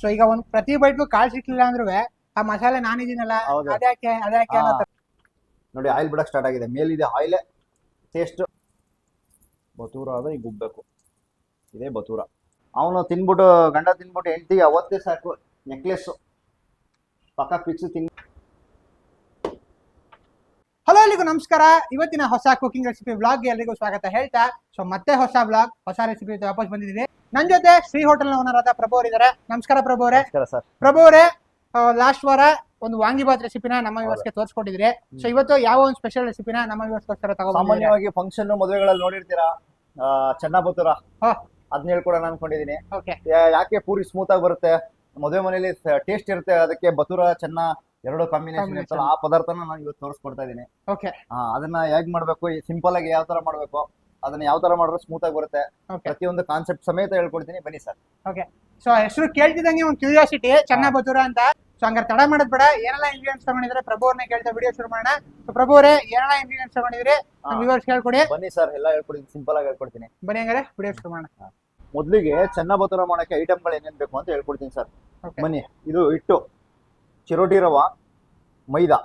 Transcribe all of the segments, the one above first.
So ಈಗ ಒಂದ್ ಪ್ರತಿ ಬೈಟ್ ಕಾಳು ಸಿಕ್ಲಿಲ್ಲ ಅಂದ್ರೂ ಆ ಮಸಾಲೆ ನಾನಿದ್ದೀನಲ್ಲ ಹೌದು. ಅದ್ಯಾಕೆ ಅದ್ಯಾಕೆ ಅನ್ನೋ ತರ. ನೋಡಿ ಆಯಿಲ್ ಬಿಡಕ್ ಸ್ಟಾರ್ಟ್ ಆಗಿದೆ. ಮೇಲಿದೆ ಆಯಿಲ್ ಟೇಸ್ಟ್ ಬತೂರ ಆದ್ರೆ ಈಗ ಉಬ್ಬೇಕು ಇದೇ ಬತೂರ. ಅವನು ತಿನ್ಬಿಟ್ಟು ಗಂಡ ತಿನ್ಬಿಟ್ಟು ಹೆಂಡತಿ ಅವತ್ತೇ ಸಾಕು. ನೆಕ್ಲೆಸ್ ಪಕ್ಕ ಫಿಕ್ಸ್ ತಿನ್ ಹಲೋ ಎಲ್ಲಿಗೂ ನಮಸ್ಕಾರ. ಇವತ್ತಿನ ಹೊಸ ಕುಕಿಂಗ್ ರೆಸಿಪಿ ಬ್ಲಾಗ್ ಎಲ್ಲರಿಗೂ ಸ್ವಾಗತ ಹೇಳ್ತಾ. ಸೊ ಮತ್ತೆ ಹೊಸ ಬ್ಲಾಗ್ ಹೊಸ ರೆಸಿಪಿ ವಾಪಸ್ ಬಂದಿದ್ದೀನಿ ನನ್ ಜೊತೆ ಶ್ರೀ ಹೋಟೆಲ್ ಓನರ್ ಆದ ಪ್ರಭು ಅವರಿದ್ದಾರೆ ನಮಸ್ಕಾರ ಪ್ರಭು ಅವರೇ. ಸರ್. ಪ್ರಭು ಅವರೇ ಲಾಸ್ಟ್ ವಾರ ಒಂದು ವಾಂಗಿಬಾತ್ ರೆಸಿಪಿನ ನಮ್ಮ ವ್ಯವಸ್ಥೆ ತೋರಿಸ್ಕೊಟ್ಟಿದ್ರಿ. ಸೊ ಇವತ್ತು ಯಾವ ಒಂದು ಸ್ಪೆಷಲ್ ರೆಸಿಪಿನ ನಮ್ಮ ವ್ಯವಸ್ಥೆ ತಗೊಂಡು ಸಾಮಾನ್ಯವಾಗಿ ಫಂಕ್ಷನ್ ಮದುವೆಗಳಲ್ಲಿ ನೋಡಿರ್ತೀರಾ? ಆ, ಚೆನ್ನ ಬತೂರ ಹಾ. ಅದನ್ನ ಹೇಳ್ಕೊಡೋಣ ಅನ್ಕೊಂಡಿದೀನಿ. ಓಕೆ ಯಾ- ಯಾಕೆ ಪೂರಿ ಸ್ಮೂತ್ ಆಗಿ ಬರುತ್ತೆ? ಮದುವೆ ಮನೆಯಲ್ಲಿ ಟೇಸ್ಟ್ ಇರುತ್ತೆ. ಅದಕ್ಕೆ ಬತುರ ಚೆನ್ನ ಎರಡು ಕಾಂಬಿನೇಷನ್. ಇರ್ತಲ್ಲ ಆ ಪದಾರ್ಥನ ನಾನು ಇವತ್ತು ತೋರಿಸ್ಕೊಡ್ತಾ ಇದೀನಿ. ಓಕೆ ಆ, ಅದನ್ನ ಹೇಗ್ ಮಾಡ್ಬೇಕು? ಸಿಂಪಲ್ ಆಗಿ ಯಾವ ತರ ಮಾಡ್ಬೇಕು? ಅದನ್ನ ಯಾವ ತರ ಮಾಡಿದ್ರೆ ಸ್ಮೂತ್ ಆಗಿ ಬರುತ್ತೆ ಪ್ರತಿಯೊಂದು ಕಾನ್ಸೆಪ್ಟ್ ಸಮೇತ ಹೇಳ್ಕೊಡ್ತೀನಿ. ಬನ್ನಿ ಸರ್. ಓಕೆ ಸೊ ಹೆಸರು ಕೇಳ್ತಿದಂಗೆ ಒಂದು ಕ್ಯೂರಿಯಾಸಿಟಿ ಚೆನ್ನಾಗ್ ಬತೂರ ಅಂತ. ಸೊ ಹಂಗಾರೆ ತಡ ಮಾಡೋದ್ ಬೇಡ. ಏನೆಲ್ಲ ಇಂಗ್ರೀಡಿಯನ್ಸ್ ತಗೊಂಡಿದ್ರೆ ಪ್ರಭು ಅವ್ರನ್ನ ಕೇಳ್ತಾ ವಿಡಿಯೋ ಶುರು ಮಾಡೋಣ. ಸೊ ಪ್ರಭು ಅವರೇ ಏನೆಲ್ಲ ಇಂಗ್ರೀಡಿಯನ್ಸ್ ತಗೊಂಡಿದ್ರೆ ಹಾ. ವಿವರ್ಸ್ ಕೇಳ್ಕೊಡಿ. ಬನ್ನಿ ಸರ್ ಎಲ್ಲ ಹೇಳ್ಕೊಡ್ತೀನಿ. ಸಿಂಪಲ್ ಆಗಿ ಹೇಳ್ಕೊಡ್ತೀನಿ. ಬನ್ನಿ ಹಂಗಾರೆ ವಿಡಿಯೋ ಶುರು ಮಾಡೋಣ. ಮೊದಲಿಗೆ ಚೆನ್ನಾಗ್ ಬತುರ ಮಾಡೋಕೆ ಐಟಮ್ಗಳು ಏನೇನ್ ಬೇಕು ಅಂತ ಹೇಳ್ಕೊಡ್ತೀನಿ ಸರ್. ಓಕೆ ಬನ್ನಿ ಇದು ಹಿಟ್ಟು ಚಿರೋಟಿ ರವ ಮೈದಾ.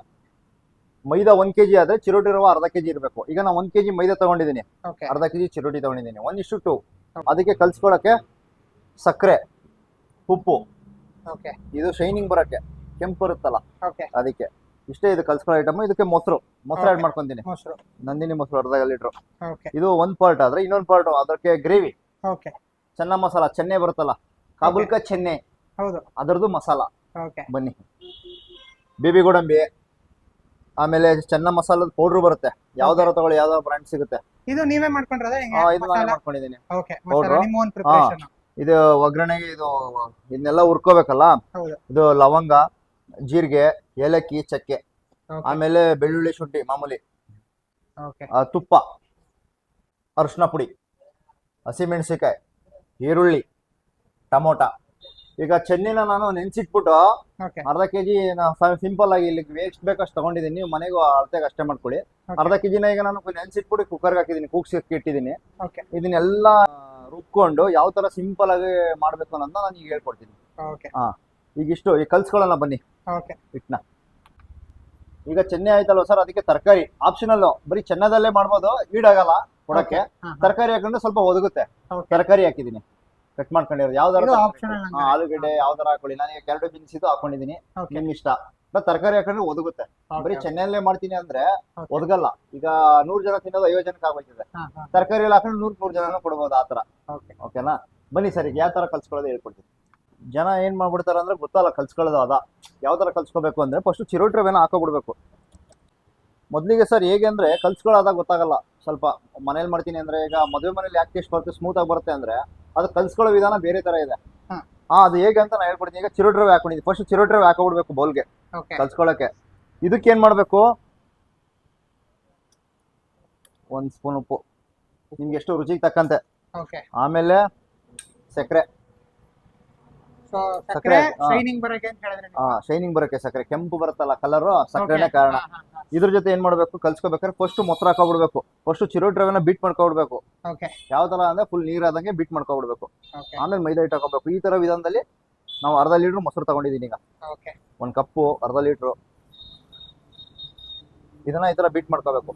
ಮೈದಾ ಒಂದ್ ಕೆಜಿ ಆದ್ರೆ ಚಿರೋಟಿ ರವ ಅರ್ಧ ಕೆಜಿ ಇರಬೇಕು. ಈಗ ನಾನು ಒಂದ್ ಕೆಜಿ ಮೈದಾ ತಗೊಂಡಿದ್ದೀನಿ. ಓಕೆ ಅರ್ಧ ಕೆಜಿ ಚಿರೋಟಿ ತಗೊಂಡಿದ್ದೀನಿ. ಒನ್ ಇಷ್ಟು ಟು ಅದಕ್ಕೆ ಕಲ್ಸ್ಕೊಳಕ್ಕೆ ಸಕ್ಕರೆ ಉಪ್ಪು. ಓಕೆ ಇದು ಶೈನಿಂಗ್ ಬರಕ್ಕೆ. ಕೆಂಪು ಬರುತ್ತಲ್ಲ. ಓಕೆ ಅದಕ್ಕೆ. ಇಷ್ಟೇ ಇದು ಕಲ್ಸ್ಕೊಳ್ಳೋ ಐಟಮ್ ಇದಕ್ಕೆ ಮೊಸರು. ಮೊಸರು ಆಡ್ Okay. ಮಾಡ್ಕೊಂತೀನಿ. ಮೊಸರು. ನಂದಿನಿ ಮೊಸರು ಅರ್ಧ ಲೀಟ್ರು ಓಕೆ ಇದು ಒಂದ್ ಪಾರ್ಟ್ ಆದ್ರೆ ಇನ್ನೊಂದ್ ಪಾರ್ಟ್ ಅದಕ್ಕೆ ಗ್ರೇವಿ ಓಕೆ ಚೆನ್ನ ಮಸಾಲ ಚೆನ್ನೆ ಬರುತ್ತಲ್ಲ. ಕಾಬುಲ್ಕ ಚೆನ್ನೆ. ಹೌದು. ಅದರದ್ದು ಮಸಾಲ. ಓಕೆ ಬನ್ನಿ. ಬೇಬಿ ಗೋಡಂಬಿ. ಆಮೇಲೆ ಚೆನ್ನ ಮಸಾಲದ ಪೌಡರ್ ಬರುತ್ತೆ. ಯಾವ್ದಾರ ತಗೊಳ್ಳಿ ಯಾವ್ದಾರ ಬ್ರ್ಯಾಂಡ್ ಸಿಗುತ್ತೆ. ಇದು ನೀವೇ ಮಾಡ್ಕೊಂಡ್ರದ ಇದು ನಾನು ಮಾಡ್ಕೊಂಡಿದ್ದೀನಿ. Okay powder? ನಿಮ್ಮ ಓನ್ ಪ್ರಿಪರೇಷನ್ ಇದು ಒಗ್ಗರಣೆಗೆ ಇದು ಇದನ್ನೆಲ್ಲ ಹುರ್ಕೋಬೇಕಲ್ಲ? ಹೌದು. ಇದು ಲವಂಗ ಜೀರಿಗೆ ಏಲಕ್ಕಿ ಚಕ್ಕೆ. ಆಮೇಲೆ ಬೆಳ್ಳುಳ್ಳಿ ಶುಂಠಿ ಮಾಮೂಲಿ. ಓಕೆ ಆ, ತುಪ್ಪ. ಅರಿಶಿನ ಪುಡಿ. ಹಸಿಮೆಣಸಿಕಾಯಿ ಈರುಳ್ಳಿ ಟಮೋಟ. ಈಗ ಚೆನ್ನಿನ ನಾನು ನೆನ್ಸಿಟ್ಬಿಟ್ಟು ಓಕೆ. ಅರ್ಧ ಕೆಜಿ ಸಿಂಪಲ್ ಆಗಿ ಇಲ್ಲಿ ವೇಸ್ಟ್ ಬೇಕಷ್ಟು ತಗೊಂಡಿದ್ದೀನಿ. ನೀವು ಮನೆಗೂ ಅಳತೆಗೆ ಅಷ್ಟೇ ಮಾಡ್ಕೊಳ್ಳಿ. ಅರ್ಧ ಕೆಜಿನ ಈಗ ನಾನು ನೆನ್ಸಿಟ್ಬಿಟ್ಟು ಕುಕ್ಕರ್ಗೆ ಹಾಕಿದ್ದೀನಿ. ಕೂಗ್ಸಿ ಇಟ್ಟಿದ್ದೀನಿ. ಓಕೆ. ಇದನ್ನೆಲ್ಲ ರುಬ್ಕೊಂಡು ಯಾವ ತರ ಸಿಂಪಲ್ ಆಗಿ ಮಾಡ್ಬೇಕು ಅನ್ನೋದನ್ನ ನಾನು ಈಗ ಹೇಳ್ಕೊಡ್ತೀನಿ. ಓಕೆ. ಈಗ ಇಷ್ಟು ಈಗ ಕಲ್ಸ್ಕೊಳ್ಳೋಣ ಬನ್ನಿ. ಓಕೆ. ಹಿಟ್ನ ಈಗ ಚೆನ್ನೆ ಆಯ್ತಲ್ವ ಸರ್? ಅದಕ್ಕೆ ತರಕಾರಿ. ಆಪ್ಷನಲ್ ಬರೀ ಚೆನ್ನದಲ್ಲೇ ಮಾಡ್ಬೋದು ಈಡಾಗಲ್ಲ ಕೊಡಕ್ಕೆ. ತರಕಾರಿ ಹಾಕೊಂಡು ಸ್ವಲ್ಪ ಒದಗುತ್ತೆ. ತರಕಾರಿ ಹಾಕಿದ್ದೀನಿ. ಕಟ್ ಮಾಡ್ಕೊಂಡಿರೋದು. ಯಾವ್ದಾರ ಇದು optional. ಹಂಗಾರೆ. ಆಲೂಗಡ್ಡೆ ಯಾವ್ದಾರ ಹಾಕೊಳ್ಳಿ ನಾನು ಕ್ಯಾರೆಟ್ ಬೀನ್ಸ್ ಇದು ಹಾಕೊಂಡಿದ್ದೀನಿ ಓಕೆ ನಿಮ್ ಇಷ್ಟ. ಬಟ್ ತರಕಾರಿ ಹಾಕೊಂಡ್ರೆ ಒದಗುತ್ತೆ. ಬರೀ ಚೆನ್ನೈಲ್ಲೇ ಮಾಡ್ತೀನಿ ಅಂದ್ರೆ Okay. ಒದಗಲ್ಲ. ಈಗ ನೂರ್ ಜನ ತಿನ್ನೋದು ಐವತ್ತು ಜನಕ್ಕೆ ಆಗೋಯ್ತದೆ ಹಾ ಹಾ. ತರಕಾರಿ ಎಲ್ಲ ಹಾಕೊಂಡು ನೂರ್ ನೂರ್ ಜನ ಕೊಡ್ಬೋದು ಆತರ. ಓಕೆ ಓಕೆನಾ ಬನ್ನಿ ಸರ್ ಈಗ ಯಾವ ತರ ಕಲ್ಸ್ಕೊಳ್ಳೋದು ಹೇಳ್ಕೊಡ್ತೀನಿ. ಜನ ಏನ್ ಮಾಡ್ಬಿಡ್ತಾರೆ ಅಂದ್ರೆ ಗೊತ್ತಲ್ಲ ಕಲ್ಸ್ಕೊಳ್ಳೋದು ಅದ. ಯಾವ ತರ ಕಲ್ಸ್ಕೋಬೇಕು ಅಂದ್ರೆ ಫಸ್ಟ್ ಚಿರೋಟ್ರವೇನ ಹಾಕೋಬಿಡ್ಬೇಕು ಮೊದಲಿಗೆ ಸರ್ ಹೇಗೆ ಅಂದ್ರೆ ಕಲ್ಸ್ಕೊಳ್ಳೋದಾಗ ಗೊತ್ತಾಗಲ್ಲ. ಸ್ವಲ್ಪ ಮನೇಲಿ ಮಾಡ್ತೀನಿ ಅಂದ್ರೆ ಈಗ ಮದುವೆ ಮನೇಲಿ ಯಾಕೆ ಟೇಸ್ಟ್ ಬರುತ್ತೆ ಸ್ಮೂತ್ ಆಗಿ ಬರುತ್ತೆ ಅಂದ್ರೆ ಅದು ಕಲ್ಸ್ಕೊಳ್ಳೋ ವಿಧಾನ ಬೇರೆ ತರ ಇದೆ. ಹಾ. ಅದು ಹೇಗೆ ಅಂತ ನಾನು ಹೇಳ್ಕೊಡ್ತೀನಿ. ಈಗ ಚಿರು ಡ್ರೈವ್ ಹಾಕೊಂಡಿದ್ದೀನಿ ಫಸ್ಟ್ ಚಿರು ಡ್ರೈವ್ ಹಾಕೊಬಿಡ್ಬೇಕು ಬೌಲ್ಗೆ. ಕಲ್ಸ್ಕೊಳಕ್ಕೆ ಇದಕ್ಕೆ ಏನ್ ಮಾಡ್ಬೇಕು? ಒಂದ್ ಸ್ಪೂನ್ ಉಪ್ಪು. ನಿಮ್ಗೆ ಎಷ್ಟು ರುಚಿಗೆ ತಕ್ಕಂತೆ. ಆಮೇಲೆ ಸಕ್ಕರೆ. ಸಕ್ಕರೆ, ಶೈನಿಂಗ್ ಬರಕ್ಕೆ ಅಂತ ಹೇಳಿದ್ರೆ ಹಾ ಶೈನಿಂಗ್ ಬರಕ್ಕೆ ಸಕ್ಕರೆ ಕೆಂಪು ಬರುತ್ತಲ್ಲ ಕಲರ್ ಸಕ್ಕರೆನೇ ಕಾರಣ. ಇದ್ರ ಜೊತೆ ಏನ್ ಮಾಡ್ಬೇಕು? ಕಲ್ಸ್ಕೋಬೇಕಾದ್ರೆ ಫಸ್ಟ್ ಮೊಸರು ಹಾಕೋಬಿಡ್ಬೇಕು. ಫಸ್ಟ್ ಚಿರೋ ರವೆನ ಬೀಟ್ ಮಾಡ್ಕೊಬಿಡ್ಬೇಕು. ಯಾವ ತರ ಅಂದ್ರೆ ಫುಲ್ ನೀರಾದಂಗೆ ಬೀಟ್ ಮಾಡ್ಕೊಬಿಡ್ಬೇಕು. ಆಮೇಲೆ ಮೈದಾ ಹಿಟ್ಟು ಹಾಕೋಬೇಕು. ಈ ತರ ವಿಧಾನದಲ್ಲಿ ನಾವು ಅರ್ಧ ಲೀಟರ್ ಮೊಸರು ತಗೊಂಡಿದ್ದೀನಿ ಈಗ. ಒಂದ್ ಕಪ್ಪು ಅರ್ಧ ಲೀಟರ್. ಇದನ್ನ ಈ ತರ ಬೀಟ್ ಮಾಡ್ಕೋಬೇಕು.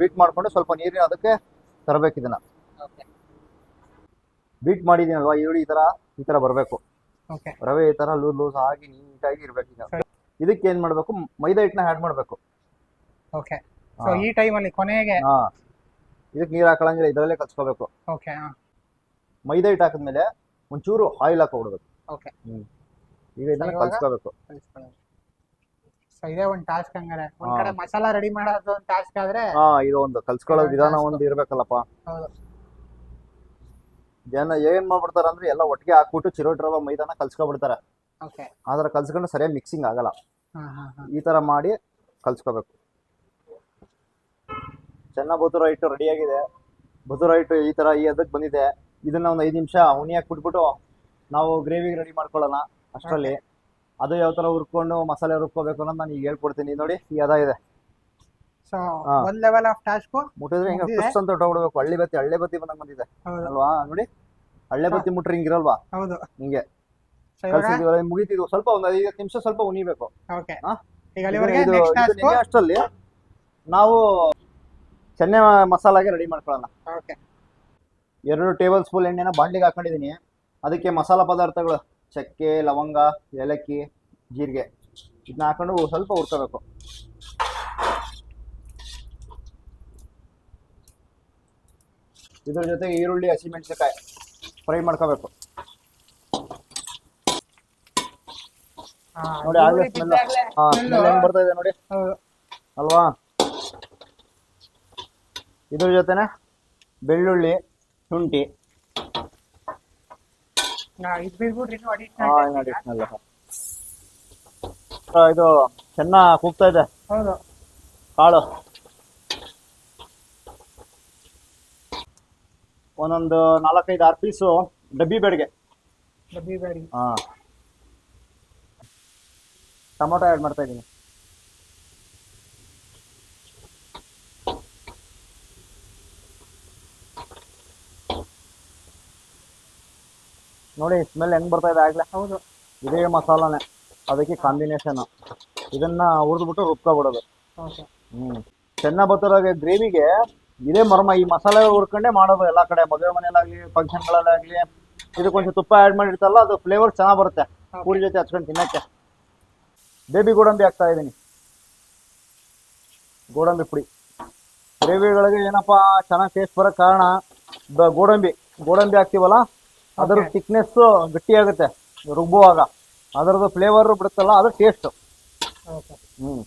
ಬೀಟ್ ಮಾಡ್ಕೊಂಡು ಸ್ವಲ್ಪ ನೀರಿನ ಅದಕ್ಕೆ ತರಬೇಕು ಇದನ್ನ. ಬೀಟ್ ಮಾಡಿದೀನಲ್ವಾ? ಈರುಳ್ಳಿ ಈ ತರ ಈ ತರ ಬರಬೇಕು. ರವೆ ಈ ತರ ಲೂಸ್ ಲೂಸ್ ಆಗಿ ನೀಟಾಗಿ ಇರ್ಬೇಕು ಈಗ. ಇದಕ್ಕೆ ಏನ್ ಮಾಡ್ಬೇಕು? ಮೈದಾ ಹಿಟ್ಟನ್ನ ಆಡ್ ಮಾಡ್ಬೇಕು. ಓಕೆ ಸೊ ಈ ಟೈಮಲ್ಲಿ ಕೊನೆಗೆ ಹಾ. ಇದಕ್ಕೆ ನೀರ್ ಹಾಕೊಳಂಗಿಲ್ಲ ಇದರಲ್ಲೇ ಕಲ್ಸ್ಕೋಬೇಕು. ಓಕೆ ಮೈದಾ ಹಿಟ್ಟು ಹಾಕಿದ್ಮೇಲೆ ಒಂಚೂರು ಆಯಿಲ್ ಹಾಕೊಬಿಡ್ಬೇಕು. ಓಕೆ ಈಗ ಇದನ್ನ? ಕಲ್ಸ್ಕೋಬೇಕು. ಸೊ ಇದೇ ಒಂದು ಟಾಸ್ಕ್ ಹಂಗಾರೆ. ಒಂದ್ ಕಡೆ ಮಸಾಲಾ ರೆಡಿ ಮಾಡೋದು ಒಂದು ಟಾಸ್ಕ್ ಆದ್ರೆ ಹಾ ಇದು ಒಂದು ಕಲ್ಸ್ಕೊಳ್ಳೋ ವಿಧಾನ. ಒಂದು ಇರ್ಬೇಕಲ್ಲಪ್ಪ. ಹೌದು. ಜನ ಏನ್ ಮಾಡ್ಬಿಡ್ತಾರ ಅಂದ್ರೆ ಎಲ್ಲ ಒಟ್ಟಿಗೆ ಹಾಕ್ಬಿಟ್ಟು ಚಿರೋಟಿ ರವ ಮೈದಾನ ಕಲ್ಸ್ಕೊಬಿಡ್ತಾರೆ. ಓಕೆ ಆದ್ರೆ ಕಲ್ಸ್ಕೊಂಡು ಸರಿಯಾಗಿ ಮಿಕ್ಸಿಂಗ್ ಆಗಲ್ಲ. ಹಾ ಹಾ ಹಾ. ಈ ತರ ಮಾಡಿ ಕಲ್ಸ್ಕೋಬೇಕು. ಚೆನ್ನಾಗ್ ಬುತುರ ಹಿಟ್ಟು ರೆಡಿ ಆಗಿದೆ. ಬುತುರ ಹಿಟ್ಟು ಈ ತರ ಈ ಅದಕ್ಕೆ ಬಂದಿದೆ. ಇದನ್ನ ಒಂದು ಐದ್ ನಿಮಿಷ ಹುಣಿ ಹಾಕ್ಬಿಟ್ಬಿಟ್ಟು ನಾವು ಗ್ರೇವಿಗೆ ರೆಡಿ ಮಾಡ್ಕೊಳ್ಳೋಣ ಅಷ್ಟರಲ್ಲಿ. ಅದು ಯಾವ ತರ ಹುರ್ಕೊಂಡು ಮಸಾಲೆ ರುಬ್ಕೋಬೇಕು ಅನ್ನೋದು ನಾನು ಈಗ ಹೇಳ್ಕೊಡ್ತೀನಿ. ನೋಡಿ ಈ ಅದ ಇದೆ. ಸೊ ಒಂದ್ ಲೆವೆಲ್ ಆಫ್ ಟಾಸ್ಕ್ ಮುಟ್ಟಿದ್ರೆ ಹಿಂಗೆ? ಫಸ್ಟ್ ಅಂತ ಹೊಟ್ಟೋಗ್ಬಿಡ್ಬೇಕು ಹಳ್ಳಿ ಬತ್ತಿ ಹಳ್ಳಿ ಬತ್ತಿ ಬಂದಂಗೆ ಬಂದಿದೆ. ಅಲ್ವಾ? ನೋಡಿ ಹಳ್ಳಿ ಬತ್ತಿ ಮುಟ್ರೆ ಹಿಂಗಿರಲ್ವಾ? ಹೌದು. ಹಿಂಗೆ. ಇದು ಸ್ವಲ್ಪ ಒಂದು ಐದು ನಿಮಿಷ ಸ್ವಲ್ಪ ಉನಿಬೇಕು ಓಕೆ ಈಗ ಅಲ್ಲಿವರೆಗೆ ನೆಕ್ಸ್ಟ್ ಇದು ಟಾಸ್ಕ್ ನೆನೆ ಅಷ್ಟರಲ್ಲಿ ನಾವು ಚೆನ್ನೆ ಮಸಾಲಾಗೆ ರೆಡಿ ಮಾಡ್ಕೊಳ್ಳೋಣ. ಓಕೆ ಎರಡು ಟೇಬಲ್ ಸ್ಪೂನ್ ಎಣ್ಣೆನ ಬಾಂಡ್ಲಿಗೆ ಹಾಕೊಂಡಿದ್ದೀನಿ. ಅದಕ್ಕೆ ಮಸಾಲ ಪದಾರ್ಥಗಳು ಚಕ್ಕೆ ಲವಂಗ ಏಲಕ್ಕಿ ಜೀರಿಗೆ. ಇದನ್ನ ಹಾಕೊಂಡು ಸ್ವಲ್ಪ ಹುರ್ಕೋಬೇಕು. ಇದ್ರ ಜೊತೆಗೆ ಈರುಳ್ಳಿ ಹಸಿಮೆಣಸಿನಕಾಯಿ ಫ್ರೈ ಮಾಡ್ಕೋಬೇಕು. ನೋಡಿ ಆಗ್ಲೇ ಸ್ಮೆಲ್ ಹಾ ಸ್ಮೆಲ್ ಹೆಂಗ್ ಬರ್ತಾ ಇದೆ ನೋಡಿ. ಅಲ್ವಾ? ಇದ್ರ ಜೊತೆನೆ ಬೆಳ್ಳುಳ್ಳಿ ಶುಂಠಿ. ಇದು ಚೆನ್ನಾಗಿ ಕೂಗ್ತಾ ಇದೆ. ಕಾಳು. ಒಂದೊಂದು ನಾಲ್ಕೈದು ಆರು ಪೀಸು ಡಬ್ಬಿ ಬೇಡಿಗೆ. ಡಬ್ಬಿ ಹಾ. ಟೊಮೊಟೊ ಆ್ಯಡ್ ಮಾಡ್ತಾ ಇದ್ದೀನಿ. ನೋಡಿ ಸ್ಮೆಲ್ ಹೆಂಗ್ ಬರ್ತಾ ಇದೆ ಆಗ್ಲೇ. ಹೌದು. ಇದೇ ಮಸಾಲಾನೇ. ಅದಕ್ಕೆ ಕಾಂಬಿನೇಷನ್ ಇದನ್ನ ಹುರಿದ್ಬಿಟ್ಟು ರುಬ್ಕೊಬಿಡೋದು. ಓಕೆ ಹ್ಮ್. ಚೆನ್ನ ಬತ್ತರಾಗೆ ಗ್ರೇವಿಗೆ ಇದೇ ಮರ್ಮ ಈ ಮಸಾಲೆ ಹುರ್ಕೊಂಡೇ ಮಾಡೋದು ಎಲ್ಲಾ ಕಡೆ. ಮದುವೆ ಮನೆಯಲ್ಲಾಗ್ಲಿ ಫಂಕ್ಷನ್ಗಳಲ್ಲಾಗ್ಲಿ ಇದಕ್ಕೊಂಚೂರು ತುಪ್ಪ ಆ್ಯಡ್ ಮಾಡಿರ್ತಲ್ಲ ಅದು ಫ್ಲೇವರ್ ಚೆನ್ನಾಗಿ ಬರುತ್ತೆ. ಪೂರಿ ಜೊತೆ ಹಚ್ಕೊಂಡು ತಿನ್ನಕ್ಕೆ. ಬೇಬಿ ಗೋಡಂಬಿ ಹಾಕ್ತಾ ಇದ್ದೀನಿ ಗೋಡಂಬಿ ಪುಡಿ. ಗ್ರೇವಿಗಳಿಗೆ ಏನಪ್ಪಾ ಚೆನ್ನಾಗಿ ಟೇಸ್ಟ್ ಬರೋಕ್ಕೆ ಕಾರಣ ಗೋಡಂಬಿ. ಗೋಡಂಬಿ ಹಾಕ್ತೀವಲ್ಲ ಅದರ. ಗಟ್ಟಿ ಆಗುತ್ತೆ ರುಬ್ಬುವಾಗ. ಅದರದ್ದು ಫ್ಲೇವರ್ ಬಿಡುತ್ತಲ್ಲ ಅದು ಟೇಸ್ಟ್ ಹ್ಮ್.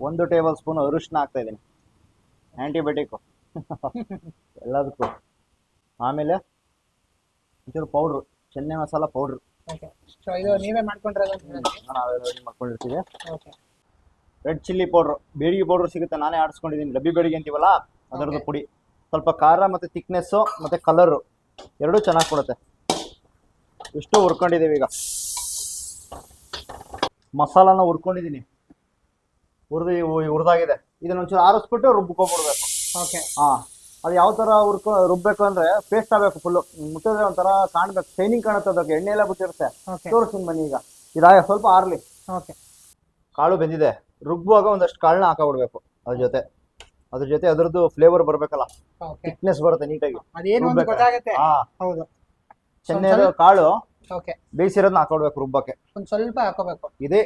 ಒಂದು ಟೇಬಲ್ ಸ್ಪೂನ್ ಅರಿಶಿನ ಹಾಕ್ತಾ ಇದ್ದೀನಿ ಆಂಟಿಬಯೋಟಿಕ್ ಎಲ್ಲದಕ್ಕೂ. ಆಮೇಲೆ ಒಂಚೂರು ಪೌಡ್ರು ಚೆನ್ನೆ ಮಸಾಲ ಪೌಡ್ರು ಓಕೆ ಸೊ ಇದು ನೀವೇ ರೆಡಿ ಮಾಡ್ಕೊಂಡಿರ್ತೀವಿ. Okay red chilli powder Byadgi powder ಸಿಗುತ್ತೆ ನಾನೇ ಆಡಿಸ್ಕೊಂಡಿದ್ದೀನಿ ಡಬ್ಬಿ ಬೇಡಿಗೆ ಅಂತೀವಲ್ಲ ಅದರದ್ದು ಪುಡಿ. ಸ್ವಲ್ಪ ಖಾರ ಮತ್ತು ತಿಕ್ನೆಸ್ಸು ಮತ್ತು ಕಲರು ಎರಡೂ ಚೆನ್ನಾಗಿ ಕೊಡುತ್ತೆ. ಇಷ್ಟು ಹುರ್ಕೊಂಡಿದ್ದೀವಿ ಈಗ. ಮಸಾಲಾನ ಹುರ್ಕೊಂಡಿದ್ದೀನಿ. ಹುರಿದು ಹುರಿದಾಗಿದೆ. ಇದನ್ನ ಒಂಚೂರು ಆರಿಸ್ಬಿಟ್ಟು ರುಬ್ಬಿಕೊಂಡ್ಬಿಡ್ಬೇಕು ಓಕೆ. ಹಾ ಅದು ಯಾವ ತರ ಹುರ್ಕೊ ರುಬ್ಬೇಕು ಅಂದ್ರೆ ಪೇಸ್ಟ್ ಆಗ್ಬೇಕು ಫುಲ್ ಮುಟ್ಟಿದ್ರೆ ಒಂಥರ ಕಾಣ್ಬೇಕು ಶೈನಿಂಗ್ ಕಾಣುತ್ತೆ ಅದಕ್ಕೆ ಎಣ್ಣೆ ಎಲ್ಲ ಬಿಟ್ಟಿರುತ್ತೆ. ತೋರಿಸ್ತೀನಿ ಬನ್ನಿ ಈಗ. ಇದಾಗ ಸ್ವಲ್ಪ ಆರ್ಲಿ. ಓಕೆ. ಕಾಳು ಬೆಂದಿದೆ. ರುಬ್ಬುವಾಗ ಒಂದಷ್ಟು ಕಾಳನ್ನ ಹಾಕಬಿಡ್ಬೇಕು ಅದ್ರ ಜೊತೆ. ಅದ್ರ ಜೊತೆ ಅದ್ರದ್ದು ಫ್ಲೇವರ್ ಬರ್ಬೇಕಲ್ಲ. ಓಕೆ. ಥಿಕ್ನೆಸ್ ಬರುತ್ತೆ ನೀಟಾಗಿ. ಅದೇನು ಒಂದು ರುಬ್ಬೇಕಾ? ಗೊತ್ತಾಗುತ್ತೆ. ಹಾ. ಹೌದು. ಚೆನ್ನೆ ಸ್ವಲ್ಪ- ಕಾಳು. ಓಕೆ. ಬೇಯಿಸಿರೋದನ್ನ ಹಾಕೊಡ್ಬೇಕು ರುಬ್ಬಕ್ಕೆ. ಒಂದ್ ಸ್ವಲ್ಪ ಹಾಕೋಬೇಕು. ಇದೇ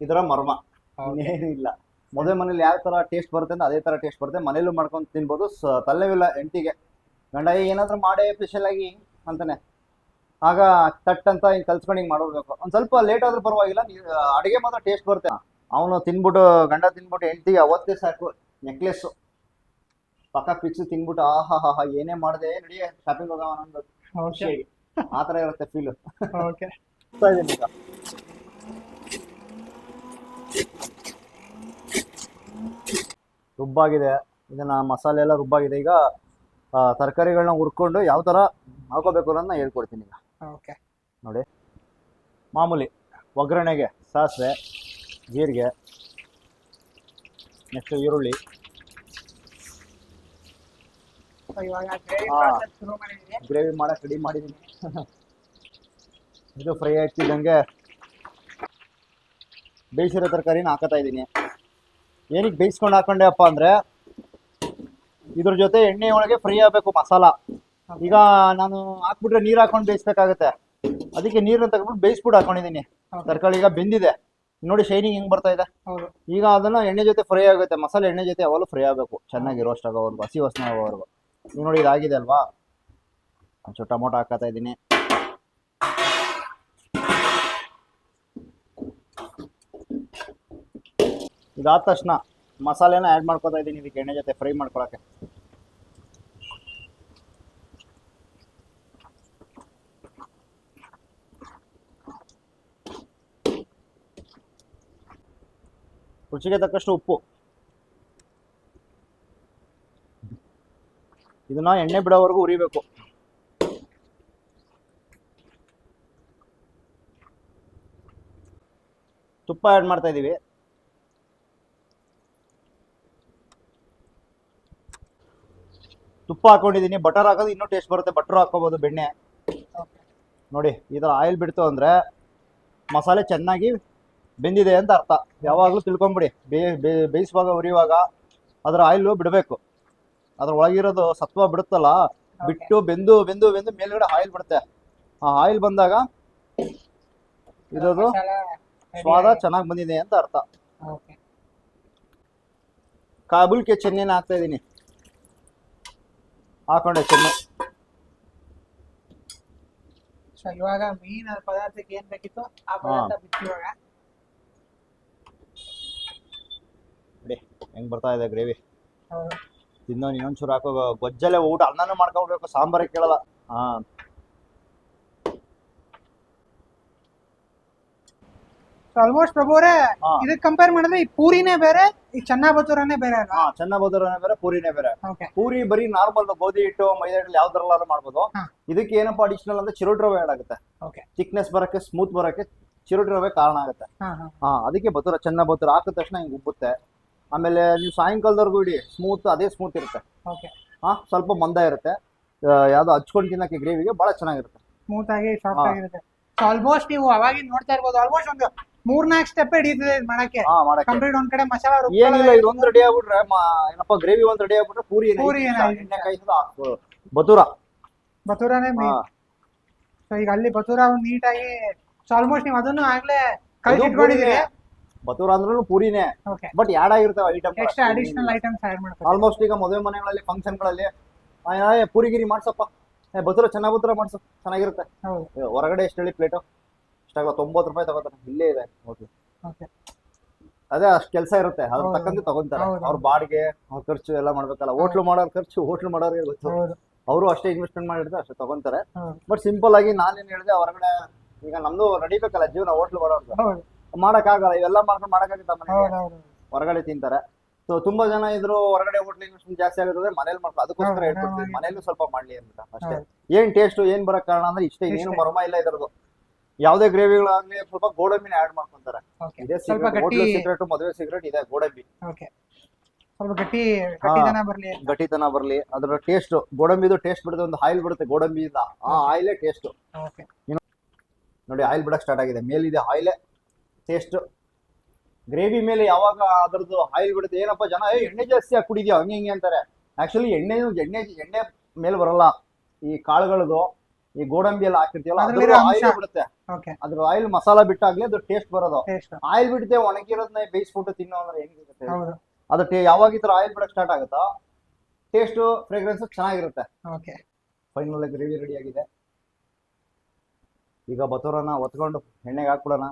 ಇದರ ಮರ್ಮ. ಇನ್ನೇನು ಇಲ್ಲ ಮದುವೆ ಮನೇಲಿ ಯಾವ ತರ ಟೇಸ್ಟ್ ಬರುತ್ತೆ ಅಂತ ಅದೇ ತರ ಟೇಸ್ಟ್ ಬರುತ್ತೆ. ಮನೇಲೂ ಮಾಡ್ಕೊಂಡು ತಿನ್ಬೋದು. ಸ- ತಲೆವಿಲ್ಲ ಎಂಟಿಗೆ. ಗಂಡ ಏನಾದರೂ ಮಾಡೇ ಸ್ಪೆಷಲ್ ಆಗಿ ಅಂತಾನೆ. ಆಗ ತಟ್ ಅಂತ ಹಿಂಗೆ ಕಲ್ಸ್ಕೊಂಡು ಹಿಂಗೆ ಮಾಡ್ಬೇಕು ಒಂದ್ ಸ್ವಲ್ಪ ಲೇಟ್ ಆದ್ರೂ ಪರವಾಗಿಲ್ಲ ಅಡುಗೆ ಅಡಿಗೆ ಮಾತ್ರ ಟೇಸ್ಟ್ ಬರುತ್ತೆ. ಅವನು ತಿನ್ಬಿಟ್ಟು ಗಂಡ ತಿನ್ಬಿಟ್ಟು ಎಂಟಿಗೆ ಅವತ್ತೇ ಸಾಕು. ನೆಕ್ಲೆಸ್ ಪಕ್ಕ ಫಿಕ್ಸ್ ತಿನ್ಬಿಟ್ಟು ಆಹಾ ಹಾ ಹಾ ಏನೇ ಮಾಡಿದೆ ನಡಿಯೇ ಶಾಪಿಂಗ್ ಹೋಗೋ ಅನ್ನೋದು ಆ ತರ ಇರುತ್ತೆ ಫೀಲ್ ಓಕೆ ಇದೀನಿ ಈಗ ರುಬ್ಬಾಗಿದೆ. ಇದನ್ನ ಮಸಾಲೆ ಎಲ್ಲ ರುಬ್ಬಾಗಿದೆ. ಈಗ ತರಕಾರಿಗಳನ್ನ ಹುರ್ಕೊಂಡು ಯಾವ ಥರ ಹಾಕೋಬೇಕು ಅನ್ನೋದನ್ನ ಹೇಳ್ಕೊಡ್ತೀನಿ ಈಗ. ಓಕೆ. ನೋಡಿ. ಮಾಮೂಲಿ ಒಗ್ಗರಣೆಗೆ ಸಾಸಿವೆ ಜೀರಿಗೆ ನೆಕ್ಸ್ಟ್ ಈರುಳ್ಳಿ. ಗ್ರೇವಿ ಮಾಡಕ್ಕೆ ರೆಡಿ ಮಾಡಿದ್ದೀನಿ ಇದು ಫ್ರೈ ಆಗ್ತಿದ್ದಂಗೆ ಬೇಯಿಸಿರೋ ತರಕಾರಿನ ಹಾಕತಾ ಇದ್ದೀನಿ. ಏನಕ್ಕೆ ಬೇಯಿಸ್ಕೊಂಡು ಹಾಕೊಂಡೆ ಅಪ್ಪ ಅಂದರೆ ಇದ್ರ ಜೊತೆ ಎಣ್ಣೆ ಒಳಗೆ ಫ್ರೈ ಆಗಬೇಕು ಮಸಾಲ. ಈಗ ನಾನು ಹಾಕ್ಬಿಟ್ರೆ ನೀರು ಹಾಕೊಂಡು ಬೇಯಿಸ್ಬೇಕಾಗತ್ತೆ. ಅದಕ್ಕೆ ನೀರನ್ನ ತೆಗೆದ್ಬಿಟ್ಟು ಬೇಯಿಸ್ಬಿಟ್ಟು ಹಾಕೊಂಡಿದ್ದೀನಿ. ತರಕಾರಿ ಈಗ ಬೆಂದಿದೆ. ನೋಡಿ ಶೈನಿಂಗ್ ಹೆಂಗ್ ಬರ್ತಾ ಇದೆ. ಈಗ ಅದನ್ನ ಎಣ್ಣೆ ಜೊತೆ ಫ್ರೈ ಆಗುತ್ತೆ. ಮಸಾಲೆ ಎಣ್ಣೆ ಜೊತೆ ಯಾವಾಗಲೂ ಫ್ರೈ ಆಗಬೇಕು. ಚೆನ್ನಾಗಿ ರೋಸ್ಟ್ ಆಗೋವರೆಗೂ ಹಸಿ ವಾಸನೆ ಆಗೋವರೆಗೂ. ಈಗ ನೋಡಿ ಇದಾಗಿದೆ ಅಲ್ವಾ? ಒಂಚೂರು ಟೊಮೊಟೊ ಹಾಕತಾ ಇದ್ದೀನಿ. ಇದಾದ ತಕ್ಷಣ ಮಸಾಲೆನ ಆ್ಯಡ್ ಮಾಡ್ಕೊತಾ ಇದ್ದೀನಿ, ಇದಕ್ಕೆ ಎಣ್ಣೆ ಜೊತೆ ಫ್ರೈ ಮಾಡ್ಕೊಳಕ್ಕೆ. ರುಚಿಗೆ ತಕ್ಕಷ್ಟು ಉಪ್ಪು. ಇದನ್ನ ಎಣ್ಣೆ ಬಿಡೋವರೆಗೂ ಉರಿಬೇಕು ತುಪ್ಪ ಆ್ಯಡ್ ಮಾಡ್ತಾ ಇದ್ದೀವಿ ತುಪ್ಪ ಹಾಕೊಂಡಿದ್ದೀನಿ ಬಟರ್ ಹಾಕೋದು ಇನ್ನೂ ಟೇಸ್ಟ್ ಬರುತ್ತೆ. ಬಟರ್ ಹಾಕೋಬಹುದು ಬೆಣ್ಣೆ. ನೋಡಿ ಈ ಥರ ಆಯಿಲ್ ಬಿಡ್ತು ಅಂದರೆ ಮಸಾಲೆ ಚೆನ್ನಾಗಿ ಬೆಂದಿದೆ ಅಂತ ಅರ್ಥ. ಯಾವಾಗಲೂ ತಿಳ್ಕೊಂಬಿಡಿ. ಬೇಯಿಸುವಾಗ ಉರಿಯುವಾಗ ಅದರ ಆಯಿಲು ಬಿಡಬೇಕು. ಅದ್ರ ಒಳಗಿರೋದು ಸತ್ವ ಬಿಡುತ್ತಲ್ಲ ಬಿಟ್ಟು ಬೆಂದು ಬೆಂದು ಬೆಂದು ಮೇಲ್ಗಡೆ ಆಯಿಲ್ ಬಿಡುತ್ತೆ. ಆ ಆಯಿಲ್ ಬಂದಾಗ ಇರೋದು ಸ್ವಾದ ಚೆನ್ನಾಗಿ ಬಂದಿದೆ ಅಂತ ಅರ್ಥ. ಓಕೆ. ಕಾಬೂಲ್ಗೆ ಚೆನ್ನೆನ ಹಾಕ್ತಾ ಇದ್ದೀನಿ ಹಾಕೊಂಡೆ ಚೆನ್ನ. ಸೊ ಇವಾಗ ಮೀನ್ ಪದಾರ್ಥಕ್ಕೆ ಏನ್ ಬೇಕಿತ್ತು? ಆ ಪದಾರ್ಥ ಬಿಟ್ಟು ಇವಾಗ. ನೋಡಿ ಹೆಂಗ್ ಬರ್ತಾ ಇದೆ ಗ್ರೇವಿ. ತಿನ್ನೋ ಇನ್ನೊಂಚೂರು ಹಾಕೋ ಗೊಜ್ಜಲ್ಲೇ ಊಟ ಅನ್ನನೂ ಮಾಡ್ಕೊಬೇಕು ಸಾಂಬಾರೇ ಕೇಳಲ್ಲ. ಹಾ. ಆಲ್ಮೋಸ್ಟ್ ಪ್ರಭು ಅವರೇ ಹಾ. ಇದಕ್ಕೆ ಕಂಪೇರ್ ಮಾಡಿದ್ರೆ ಈ ಪೂರಿನೇ ಬೇರೆ ಈ ಚೆನ್ನ ಬತೂರನೇ ಬೇರೆ ಅಲ್ವಾ? ಹಾ ಚೆನ್ನ ಬದೂರನೇ ಬೇರೆ ಪೂರಿನೇ ಬೇರೆ. ಓಕೆ ಪೂರಿ ಬರೀ ನಾರ್ಮಲ್ ಗೋಧಿ ಹಿಟ್ಟು ಮೈದಾ ಹಿಟ್ಟು ಯಾವ್ದ್ರಲ್ಲಾದ್ರೂ ಮಾಡ್ಬೋದು. ಹಾ. ಇದಕ್ಕೆ ಏನಪ್ಪಾ ಅಡಿಷನಲ್ ಅಂದ್ರೆ ಚಿರೋಟಿ ರವೆ ಆಡ್ ಆಗುತ್ತೆ. ಓಕೆ ಥಿಕ್ನೆಸ್ ಬರಕ್ಕೆ ಸ್ಮೂತ್ ಬರಕ್ಕೆ ಚಿರೋಟಿ ರವೆ ಕಾರಣ ಆಗುತ್ತೆ. ಹಾ ಹಾ. ಹಾ ಅದಕ್ಕೆ ಬತೂರ ಚೆನ್ನ ಬತೂರ ಹಾಕಿದ ತಕ್ಷಣ ಹಿಂಗ್ ಉಬ್ಬುತ್ತೆ. ಆಮೇಲೆ ನೀವು ಸಾಯಂಕಾಲದವರೆಗೂ ಇಡಿ ಸ್ಮೂತ್ ಅದೇ ಸ್ಮೂತ್ ಇರುತ್ತೆ. ಓಕೆ ಹಾ ಸ್ವಲ್ಪ ಮಂದ ಇರುತ್ತೆ. ಆ, ಯಾವ್ದು ಹಚ್ಕೊಂಡು ತಿನ್ನಕ್ಕೆ ಗ್ರೇವಿಗೆ ಬಹಳ ಚೆನ್ನಾಗಿರುತ್ತೆ. ಸ್ಮೂತ್ ಆಗಿ ಸಾಫ್ಟ್ ಹಾ. ಆಗಿರುತ್ತೆ. ಆಲ್ಮೋಸ್ಟ್ ನೀವು ಅವಾಗಿಂದ ನೋಡ್ತಾ ಇರ್ಬೋದು ಆಲ್ಮೋಸ್ಟ್ ಒಂದು ಮೂರ್ನಾಲ್ಕು ಸ್ಟೆಪ್ ಹಿಡಿತದೆ ಇದು ಮಾಡಕ್ಕೆ. ಹಾ ಮಾಡಕ್ಕೆ. ಕಂಪ್ಲೀಟ್ ಒಂದ್ ಕಡೆ ಮಸಾಲ ಏನಿಲ್ಲ ಇದು ಒಂದ್ ರೆಡಿ ಆಗ್ಬಿಟ್ರೆ ಮ- ಏನಪ್ಪ ಗ್ರೇವಿ ಒಂದ್ ರೆಡಿ ಆಗ್ಬಿಟ್ರೆ ಪೂರಿ ಪೂರಿ ಐದು ಏನ್ ನಿಮಿಷ, ಐದು ಎಣ್ಣೆ ಕಾಯಿಸೋದು ಹಾಕ್ಬೋದು. ಬತೂರ? ಬತೂರನೇ ಹಾ. ಸೊ ಈಗ ಅಲ್ಲಿ ಬತೂರ ನೀಟ್ ನೀಟಾಗಿ ಸೊ ಆಲ್ಮೋಸ್ಟ್ ನೀವು ಅದನ್ನು ಆಗ್ಲೇ ಕಳ್ಸಿ ಇಟ್ಕೊಂಡಿದ್ದೀರಿ. ಪೂರಿನೇ. ಬತೂರ ಅಂದ್ರೂ ಪೂರಿನೇ. ಓಕೆ ಬಟ್ ಯಾಡ್ ಆಗಿರ್ತಾವ item extra additional items add ಮಾಡ್ತಾರೆ ಆಲ್ಮೋಸ್ಟ್ ಈಗ ಮದುವೆ ಮನೆಗಳಲ್ಲಿ ಫಂಕ್ಷನ್ಗಳಲ್ಲಿ ಪೂರಿಗಿರಿ ಮಾಡ್ಸಪ್ಪ. ಏ ಬತೂರ ಚೆನ್ನಾಗ್ ಬತೂರ ಮಾಡ್ಸು. ಚೆನ್ನಾಗಿರುತ್ತೆ. ಹೌದು. ಏ, ಹೊರಗಡೆ ಎಷ್ಟು ಹೇಳಿ ಪ್ಲೇಟು ಇಷ್ಟಾಗಲ್ಲ ತೊಂಬತ್ತು ರೂಪಾಯಿ ತಗೋತಾರೆ. ಇಲ್ಲೇ ಇದೆ ಓಕೆ. ಅದೇ ಅಷ್ಟು ಕೆಲಸ ಇರುತ್ತೆ. ಅದ್ರ. ತಕ್ಕಂತೆ ತಗೊಂತಾರೆ. ಅವ್ರ ಬಾಡಿಗೆ ಅವ್ರ ಖರ್ಚು ಎಲ್ಲ ಮಾಡ್ಬೇಕಲ್ಲ. ಹೋಟ್ಲು ಮಾಡೋರ್ ಖರ್ಚು ಹೋಟ್ಲು ಮಾಡೋರಿಗೆ ಗೊತ್ತು? ಅವರು ಅಷ್ಟೇ ಇನ್ವೆಸ್ಟ್ಮೆಂಟ್ ಮಾಡಿರ್ತಾರೆ ಅಷ್ಟೇ ತಗೊಂತಾರೆ. ಬಟ್ ಸಿಂಪಲ್ ಆಗಿ ನಾನೇನ್ ಹೇಳಿದೆ ಹೊರಗಡೆ ಈಗ ನಮ್ದು ನಡಿಬೇಕಲ್ಲ ಜೀವನ ಹೋಟ್ಲು ಮಾಡೋರ್ದು. ಮಾಡಕ್ ಆಗಲ್ಲ ಇವೆಲ್ಲ ಮಾಡ್ಕೊಂಡು ಮಾಡಕ್ಕಾಗತ್ತ ಮನೆಗೆ? ಹೌದು ಹೊರಗಡೆ ತಿಂತಾರೆ. ಸೊ ತುಂಬಾ ಜನ ಇದ್ರು ಹೊರಗಡೆ ಹೋಟ್ಲ್ ಇನ್ವೆಸ್ಟ್ಮೆಂಟ್ ಜಾಸ್ತಿ ಆಗಿರೋದ್ರೆ ಮನೇಲಿ ಮಾಡ್ಕೊ ಅದಕ್ಕೋಸ್ಕರ ಹೇಳ್ಕೊಡ್ತೀವಿ ಮನೇಲೂ ಸ್ವಲ್ಪ ಮಾಡ್ಲಿ ಅಂತ ಅಷ್ಟೇ. ಏನ್ ಟೇಸ್ಟ್ ಏನ್ ಬರಕ್ ಕಾರಣ ಅಂದ್ರೆ ಇಷ್ಟೇ ಏನು. ಮರ್ಮ ಇಲ್ಲ ಇದರದು ಯಾವ್ದೇ ಗ್ರೇವಿಗಳಾಗ್ಲಿ ಸ್ವಲ್ಪ ಗೋಡಂಬಿನ ಆಡ್ ಮಾಡ್ಕೊಂತಾರೆ. ಸಿಗರೆಟ್ ಇದೇ ಸ್ವಲ್ಪ ಗಟ್ಟಿ ಮದುವೆ ಸಿಗರೇಟ್ ಇದೆ ಗೋಡಂಬಿ. ಓಕೆ ಸ್ವಲ್ಪ ಗಟ್ಟಿ ಗಟ್ಟಿತನ ಬರ್ಲಿ. ಗಟ್ಟಿತನ ಬರಲಿ. ಅದರ ಟೇಸ್ಟ್ ಗೋಡಂಬಿದು ಟೇಸ್ಟ್ ಬಿಡದೆ ಒಂದು ಆಯಿಲ್ ಬಿಡುತ್ತೆ ಗೋಡಂಬಿಯಿಂದ. ಆ ಆಯಿಲೇ ಟೇಸ್ಟ್ ಓಕೆ ನೋಡಿ ಆಯಿಲ್ ಬಿಡಕ್ ಸ್ಟಾರ್ಟ್ ಆಗಿದೆ. ಮೇಲಿದೆ ಆಯಿಲೇ ಟೇಸ್ಟ್ ಗ್ರೇವಿ ಮೇಲೆ ಯಾವಾಗ ಅದ್ರದ್ದು ಆಯಿಲ್ ಬಿಡುತ್ತೆ ಏನಪ್ಪ ಜನ ಏ ಎಣ್ಣೆ ಜಾಸ್ತಿ ಆಗಿ ಕುಡಿದ್ಯಾ? ಹಂಗೆ ಹಿಂಗೆ ಅಂತಾರೆ. ಆಕ್ಚುಲಿ ಎಣ್ಣೆ ಎಣ್ಣೆ ಎಣ್ಣೆ ಮೇಲೆ ಬರಲ್ಲ. ಈ ಕಾಳುಗಳದು ಈ ಗೋಡಂಬಿ ಎಲ್ಲ ಹಾಕಿರ್ತೀವಲ್ಲ ಅದ್ರಲ್ಲಿರೋ ಅದ್ರ ಅಂಶ. ಆಯಿಲ್ ಬಿಡುತ್ತೆ. ಓಕೆ ಅದ್ರ ಆಯಿಲ್ ಮಸಾಲ ಬಿಟ್ಟಾಗ್ಲಿ ಅದು ಟೇಸ್ಟ್ ಬರೋದು. ಟೇಸ್ಟ್ ಆಯಿಲ್ ಬಿಡುತ್ತೆ ಒಣಗಿರೋದನ್ನ ಬೇಯಿಸ್ಬಿಟ್ಟು ತಿನ್ನೋ ಅಂದ್ರೆ ಹೆಂಗಿರುತ್ತೆ ಹೌದು. ಅದು ಟೇ ಯಾವಾಗ ಈ ತರ ಆಯಿಲ್ ಬಿಡಕ್ ಸ್ಟಾರ್ಟ್ ಆಗುತ್ತಾ ಟೇಸ್ಟ್ ಫ್ರೇಗ್ರೆನ್ಸ್ ಚೆನ್ನಾಗಿರುತ್ತೆ. ಓಕೆ ಫೈನಲ್ ಗ್ರೇವಿ ರೆಡಿ ಆಗಿದೆ. ಈಗ ಬತೂರನ ಒತ್ಕೊಂಡು ಎಣ್ಣೆಗೆ ಹಾಕ್ಬಿಡೋಣ.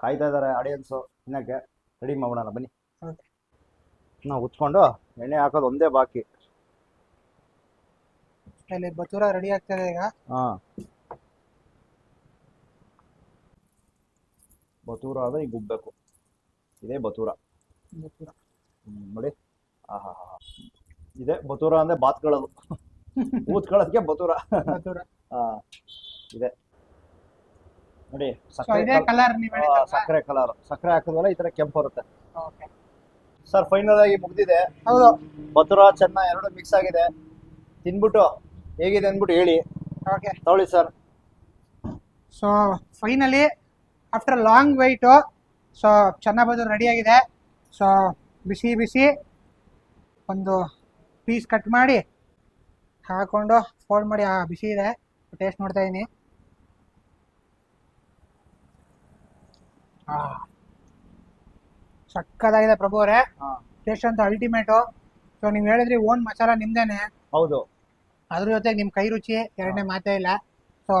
ಕಾಯ್ತಾ ಇದ್ದಾರೆ ಆಡಿಯನ್ಸು ತಿನ್ನಕ್ಕೆ. ರೆಡಿ ಮಾಡೋಣ ಬನ್ನಿ. ಓಕೆ ನಾವು ಉತ್ಕೊಂಡು ಎಣ್ಣೆ ಹಾಕೋದು ಒಂದೇ ಬಾಕಿ. ಇಲ್ಲಿ ಬತೂರ ರೆಡಿ ಆಗ್ತದೆ ಈಗ. ಹಾ. ಬತೂರ ಆದ್ರೆ ಈಗ ಉಬ್ಬೇಕು ಇದೇ ಬತೂರ. ಬತೂರ. ಹ್ಮ್, ನೋಡಿ. ಆಹಾ. ಇದೆ ಬತೂರ ಅಂದ್ರೆ ಬಾತ್ಕೊಳ್ಳೋದು ಊದ್ಕೊಳ್ಳೋದಕ್ಕೆ ಬತೂರ. ಬತೂರ. ಹಾ ಇದೆ. ನೋಡಿ ಸೊ ಸಕ್ಕರೆ ಇದೇ ಕಲರ್ ನೀವು ಆ, ಹೇಳಿದ್ರಲ್ಲ ಸಕ್ಕರೆ ಕಲರ್ ಸಕ್ಕರೆ ಹಾಕಿದ್ಮೇಲೆ ಈ ತರ ಕೆಂಪು ಬರುತ್ತೆ. ಓಕೆ. ಸರ್ ಫೈನಲ್ ಆಗಿ ಮುಗ್ದಿದೆ. ಹೌದು. ಬತುರ ಚೆನ್ನ ಎರಡು ಮಿಕ್ಸ್ ಆಗಿದೆ. ತಿನ್ಬಿಟ್ಟು ಹೇಗಿದೆ ಅಂದ್ಬಿಟ್ಟು ಹೇಳಿ. ಓಕೆ ತಗೊಳ್ಳಿ sir so finally after long wait so ಚೆನ್ನಾಗಿ ರೆಡಿ ಆಗಿದೆ. ಸೊ ಬಿಸಿ ಬಿಸಿ ಒಂದು ಪೀಸ್ ಕಟ್ ಮಾಡಿ ಹಾಕೊಂಡು ಫೋಲ್ಡ್ ಮಾಡಿ. ಆ ಬಿಸಿ ಇದೆ. ಟೇಸ್ಟ್ ನೋಡ್ತಾ ಇದ್ದೀನಿ ಸಕ್ಕದಾಗಿದೆ ಪ್ರಭು ಅವರೇ. ಟೇಸ್ಟ್ ಅಂತ ಅಲ್ಟಿಮೇಟು ಸೊ ನೀವು ಹೇಳಿದ್ರಿ ಓನ್ ಮಸಾಲ ನಿಮ್ದೇನೆ. ಹೌದು. ಅದ್ರ ಜೊತೆಗೆ ನಿಮ್ಮ ಕೈ ರುಚಿ ಎರಡನೇ ಮಾತೇ ಇಲ್ಲ. ಸೊ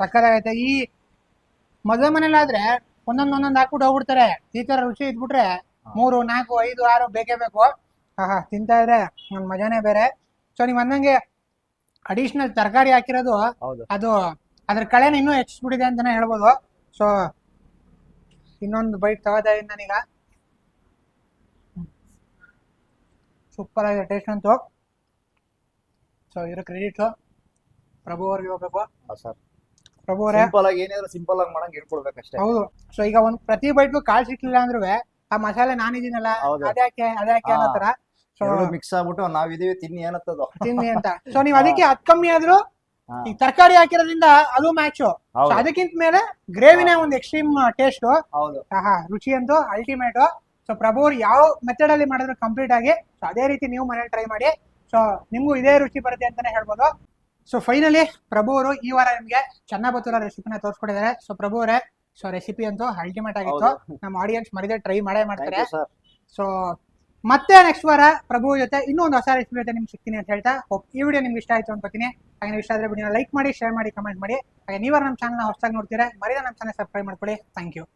ಸಕ್ಕತ್ತಾಗೈತೆ. ಈ ಮದುವೆ ಮನೇಲಾದ್ರೆ ಒಂದೊಂದು ಒಂದೊಂದು ಹಾಕ್ಬಿಟ್ಟು ಹೋಗ್ಬಿಡ್ತಾರೆ. ಈ ಥರ ರುಚಿ ಇದ್ಬಿಟ್ರೆ ಮೂರು ನಾಲ್ಕು ಐದು ಆರು ಬೇಕೇ ಬೇಕು. ಆಹಾ ತಿಂತಾ ಇದ್ರೆ ನನ್ನ ಮಜಾನೇ ಬೇರೆ. ಸೊ ನೀವು ಅಂದಂಗೆ ಅಡಿಷನಲ್ ತರಕಾರಿ ಹಾಕಿರೋದು ಅದು ಅದ್ರ ಕಳೆನ ಇನ್ನೂ ಹೆಚ್ಚಿಸ್ಬಿಟ್ಟಿದೆ ಅಂತಾನೆ ಹೇಳ್ಬೋದು. ಸೊ ಇನ್ನೊಂದು ಬೈಟ್ ತಗೋತಾ ಇದ್ದೀನಿ ನಾನೀಗ. ಸೂಪರ್ ಆಗಿದೆ ಟೇಸ್ಟ್ ಅಂತೂ. ಸೊ ಇರೋ ಕ್ರೆಡಿಟ್ ಪ್ರಭು ಅವ್ರಿಗೆ ಹೋಗ್ಬೇಕು. ಸರ್ ಪ್ರಭು ಅವರೇ. ಸಿಂಪಲ್ ಆಗಿ ಏನಿದ್ರು ಸಿಂಪಲ್ ಆಗಿ ಮಾಡಂಗ್ ಹೇಳ್ಕೊಡ್ಬೇಕಷ್ಟೇ ಹೌದು. ಸೊ ಈಗ ಒಂದ್ ಪ್ರತಿ ಬೈಟ್ ಕಾಳ್ ಸಿಕ್ಲಿಲ್ಲ ಅಂದ್ರೂ ಆ ಮಸಾಲೆ ನಾನಿದ್ದೀನಲ್ಲ ಹೌದು. ಅದ್ಯಾಕೆ ಅದ್ಯಾಕೆ ಅನ್ನೋ ತರ ಸೊ ಎರಡು ಮಿಕ್ಸ್ ಆಗ್ಬಿಟ್ಟು ನಾವಿದೀವಿ ತಿನ್ನಿ ಏನತ್ತದು ತಿನ್ನಿ ಅಂತ. ಸೊ ನೀವು ಅದಕ್ಕೆ ಅದ್ ಕಮ್ಮಿ ಆದ್ರೂ ಹಾ. ಈಗ ತರಕಾರಿ ಹಾಕಿರೋದ್ರಿಂದ ಅದು ಮ್ಯಾಚ್ ಹೌದು. ಅದಕ್ಕಿಂತ ಮೇಲೆ ಗ್ರೇವಿನೇ ಒಂದು ಎಕ್ಸ್ಟ್ರೀಮ್ ಟೇಸ್ಟ್ ಹೌದು. ಆಹಾ ರುಚಿ ಅಂತೂ ಅಲ್ಟಿಮೇಟ್ ಸೊ ಪ್ರಭು ಅವ್ರು ಯಾವ ಮೆಥಡ್ ಅಲ್ಲಿ ಮಾಡಿದ್ರು ಕಂಪ್ಲೀಟ್ ಆಗಿ ಸೊ ಅದೇ ರೀತಿ ನೀವು ಮನೇಲಿ ಟ್ರೈ ಮಾಡಿ. ಸೊ ನಿಮ್ಗೂ ಇದೇ ರುಚಿ ಬರುತ್ತೆ ಅಂತಾನೆ ಹೇಳ್ಬೋದು. ಸೊ ಫೈನಲಿ ಪ್ರಭು ಅವರು ಈ ವಾರ ನಿಮ್ಗೆ ಚೆನ್ನಾಬತ್ತೂರ ರೆಸಿಪಿನ ತೋರಿಸ್ಕೊಟ್ಟಿದ್ದಾರೆ. ಸೊ ಪ್ರಭು ಅವರೇ ಸೊ ರೆಸಿಪಿ ಅಂತೂ ಅಲ್ಟಿಮೇಟ್ ಆಗಿತ್ತು. ನಮ್ಮ ಆಡಿಯನ್ಸ್ ಮರಿದೆ ಟ್ರೈ ಮಾಡೇ ಮಾಡ್ತಾರೆ. ಸೊ ಮತ್ತೆ ನೆಕ್ಸ್ಟ್ ವಾರ ಪ್ರಭು ಜೊತೆ ಇನ್ನೂ ಒಂದು ಹೊಸ ರೆಸಿಪಿ ಜೊತೆ ನಿಮ್ಗೆ ಸಿಗ್ತೀನಿ ಅಂತ ಹೇಳ್ತಾ ಹೋಪ್ ಈ ವಿಡಿಯೋ ನಿಮ್ಗೆ ಇಷ್ಟ ಆಯ್ತು ಅನ್ಕೋತೀನಿ. ಹಾಗೆ ಇಷ್ಟ ಆದ್ರೆ ವಿಡಿಯೋನ ಲೈಕ್ ಮಾಡಿ ಶೇರ್ ಮಾಡಿ ಕಮೆಂಟ್ ಮಾಡಿ. ಹಾಗೆ ನೀವಾರ ನಮ್ಮ ಚಾನಲ್ ಹೊಸದಾಗಿ ನೋಡ್ತೀರಾ ಮರಿದ ನಮ್ಮ ಚಾನಲ್ ಸಬ್ಸ್ಕ್ರೈಬ್ ಮಾಡ್ಕೊಳ್ಳಿ. Thank you